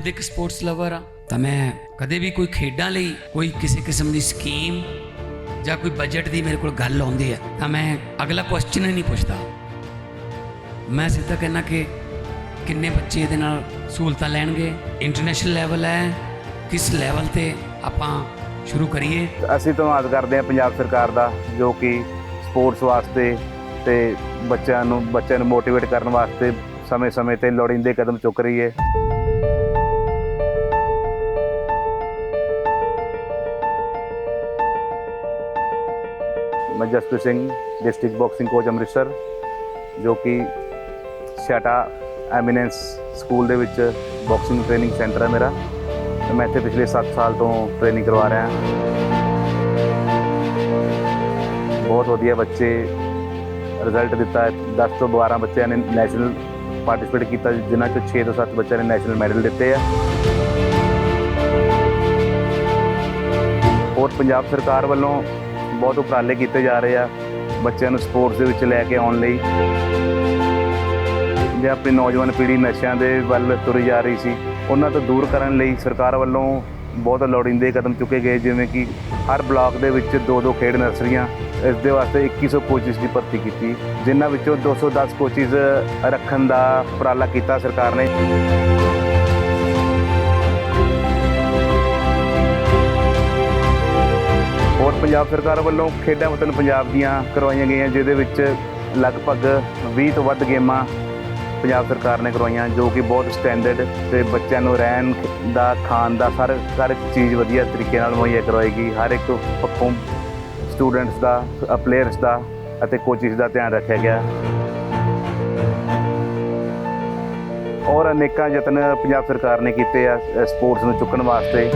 ਖੁਦ ਇੱਕ sports lover ਆ। ਤਾਂ ਮੈਂ ਕਦੇ ਵੀ ਕੋਈ ਖੇਡਾਂ ਲਈ ਕੋਈ ਕਿਸੇ ਕਿਸਮ ਦੀ ਸਕੀਮ ਜਾਂ ਕੋਈ ਬਜਟ ਦੀ ਮੇਰੇ ਕੋਲ ਗੱਲ ਆਉਂਦੀ ਹੈ ਤਾਂ ਮੈਂ ਅਗਲਾ ਕੁਐਸਚਨ ਹੀ ਨਹੀਂ ਪੁੱਛਦਾ। ਮੈਂ ਸਿੱਧਾ ਕਹਿਣਾ ਕਿ ਕਿੰਨੇ ਬੱਚੇ ਇਹਦੇ ਨਾਲ ਸਹੂਲਤਾਂ ਲੈਣਗੇ? ਇੰਟਰਨੈਸ਼ਨਲ ਲੈਵਲ ਹੈ ਕਿਸ ਲੈਵਲ ਤੇ ਆਪਾਂ ਸ਼ੁਰੂ ਕਰੀਏ? ਅਸੀਂ ਧੰਨਵਾਦ ਕਰਦੇ ਹਾਂ ਪੰਜਾਬ ਸਰਕਾਰ ਦਾ ਜੋ ਕਿ ਸਪੋਰਟਸ ਵਾਸਤੇ ਤੇ ਬੱਚਿਆਂ ਨੂੰ ਬੱਚਿਆਂ ਨੂੰ ਮੋਟੀਵੇਟ ਕਰਨ ਵਾਸਤੇ ਸਮੇਂ-ਸਮੇਂ ਤੇ ਲੋੜੀਂਦੇ ਕਦਮ ਚੁੱਕ ਰਹੀ ਹੈ। ਮੈਂ Jaspreet Singh district boxing coach Amritsar, ਜੋ ਕਿ ਸਿਆਟਾ ਐਮੀਨੈਂਸ ਸਕੂਲ ਦੇ ਵਿੱਚ ਬਾਕਸਿੰਗ ਟ੍ਰੇਨਿੰਗ ਸੈਂਟਰ ਹੈ ਮੇਰਾ। ਤੇ ਮੈਂ ਇੱਥੇ ਪਿਛਲੇ 7 ਸਾਲ ਤੋਂ ਟ੍ਰੇਨਿੰਗ ਕਰਵਾ ਰਿਹਾ ਬਹੁਤ ਵਧੀਆ ਬੱਚੇ ਰਿਜ਼ਲਟ ਦਿੱਤਾ ਹੈ। 10 ਤੋਂ 12 ਬੱਚਿਆਂ ਨੇ ਨੈਸ਼ਨਲ ਪਾਰਟਿਸਿਪੇਟ ਕੀਤਾ, ਜਿਨ੍ਹਾਂ ਚੋਂ 6 ਤੋਂ 7 ਬੱਚਿਆਂ ਨੇ ਨੈਸ਼ਨਲ ਮੈਡਲ ਦਿੱਤੇ ਆ। ਹੋਰ ਪੰਜਾਬ ਸਰਕਾਰ ਵੱਲੋਂ ਬਹੁਤ ਉਪਰਾਲੇ ਕੀਤੇ ਜਾ ਰਹੇ ਆ ਬੱਚਿਆਂ ਨੂੰ ਸਪੋਰਟਸ ਦੇ ਵਿੱਚ ਲੈ ਕੇ ਆਉਣ ਲਈ। ਜੇ ਆਪਣੀ ਨੌਜਵਾਨ ਪੀੜ੍ਹੀ ਨਸ਼ਿਆਂ ਦੇ ਵੱਲ ਤੁਰੀ ਜਾ ਰਹੀ ਸੀ, ਉਹਨਾਂ ਤੋਂ ਦੂਰ ਕਰਨ ਲਈ ਸਰਕਾਰ ਵੱਲੋਂ ਬਹੁਤ ਲੋੜੀਂਦੇ ਕਦਮ ਚੁੱਕੇ ਗਏ, ਜਿਵੇਂ ਕਿ ਹਰ ਬਲਾਕ ਦੇ ਵਿੱਚ ਦੋ ਦੋ ਖੇਡ ਨਰਸਰੀਆਂ, ਇਸ ਦੇ ਵਾਸਤੇ 2100 ਕੋਚਿਸ ਦੀ ਭਰਤੀ ਕੀਤੀ, ਜਿਨ੍ਹਾਂ ਵਿੱਚੋਂ 210 ਕੋਚਿਸ ਰੱਖਣ ਦਾ ਉਪਰਾਲਾ ਕੀਤਾ ਸਰਕਾਰ ਨੇ। ਪੰਜਾਬ ਸਰਕਾਰ ਵੱਲੋਂ ਖੇਡਾਂ ਵਤਨ ਪੰਜਾਬ ਦੀਆਂ ਕਰਵਾਈਆਂ ਗਈਆਂ, ਜਿਹਦੇ ਵਿੱਚ ਲਗਭਗ 20 ਤੋਂ ਵੱਧ ਗੇਮਾਂ ਪੰਜਾਬ ਸਰਕਾਰ ਨੇ ਕਰਵਾਈਆਂ, ਜੋ ਕਿ ਬਹੁਤ ਸਟੈਂਡਰਡ ਤੇ ਬੱਚਿਆਂ ਨੂੰ ਰਹਿਣ ਦਾ, ਖਾਣ ਦਾ, ਹਰ ਹਰ ਇੱਕ ਚੀਜ਼ ਵਧੀਆ ਤਰੀਕੇ ਨਾਲ ਮੁਹੱਈਆ ਕਰਵਾਏਗੀ ਹਰ ਇੱਕ ਪੱਖੋਂ ਸਟੂਡੈਂਟਸ ਦਾ ਪਲੇਅਰਸ ਦਾ ਅਤੇ ਕੋਚਿਸ ਦਾ ਧਿਆਨ ਰੱਖਿਆ ਗਿਆ। ਔਰ ਅਨੇਕਾਂ ਯਤਨ ਪੰਜਾਬ ਸਰਕਾਰ ਨੇ ਕੀਤੇ ਆ ਸਪੋਰਟਸ ਨੂੰ ਚੁੱਕਣ ਵਾਸਤੇ।